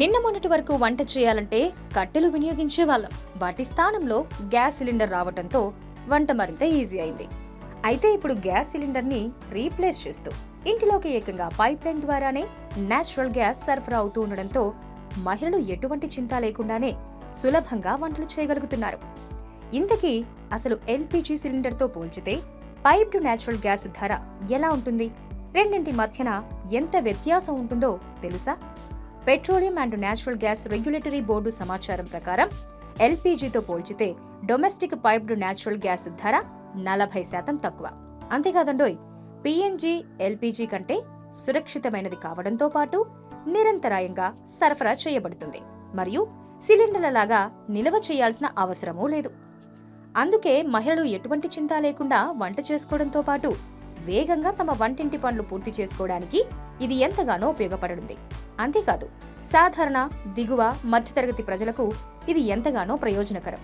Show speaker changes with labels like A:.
A: నిన్న మొన్నటి వరకు వంట చేయాలంటే కట్టెలు వినియోగించే వాళ్ళం వాటి స్థానంలో గ్యాస్ సిలిండర్ రావడంతో వంట మరింత ఈజీ అయింది. అయితే ఇప్పుడు గ్యాస్ సిలిండర్ని రీప్లేస్ చేస్తూ ఇంటిలోకి ఏకంగా పైప్ లైన్ ద్వారానే నేచురల్ గ్యాస్ సరఫరా అవుతూ ఉండడంతో మహిళలు ఎటువంటి చింత లేకుండానే సులభంగా వంటలు చేయగలుగుతున్నారు. ఇంతకీ అసలు ఎల్పిజి సిలిండర్తో పోల్చితే పైప్డ్ నేచురల్ గ్యాస్ ధర ఎలా ఉంటుంది? రెండింటి మధ్యన ఎంత వ్యత్యాసం ఉంటుందో తెలుసా? Petroleum and natural gas regulatory board సమాచారం ప్రకారం ఎల్పీజీతో పోల్చితే డొమెస్టిక్ పైప్డ్ నేచురల్ గ్యాస్ ధర నలభై శాతం తక్కువ. అంతేకాదండోయ్ పిఎన్జీ ఎల్పీజీ కంటే సురక్షితమైనది కావడంతో పాటు నిరంతరాయంగా సరఫరా చేయబడుతుంది. మరియు సిలిండర్ల లాగా నిల్వ చేయాల్సిన అవసరమూ లేదు. అందుకే మహిళలు ఎటువంటి చింత లేకుండా వంట చేసుకోవడంతో పాటు వేగంగా తమ వంటింటి పనులు పూర్తి చేసుకోవడానికి ఇది ఎంతగానో ఉపయోగపడుతుంది. అంతేకాదు సాధారణ దిగువ మధ్యతరగతి ప్రజలకు ఇది ఎంతగానో ప్రయోజనకరం.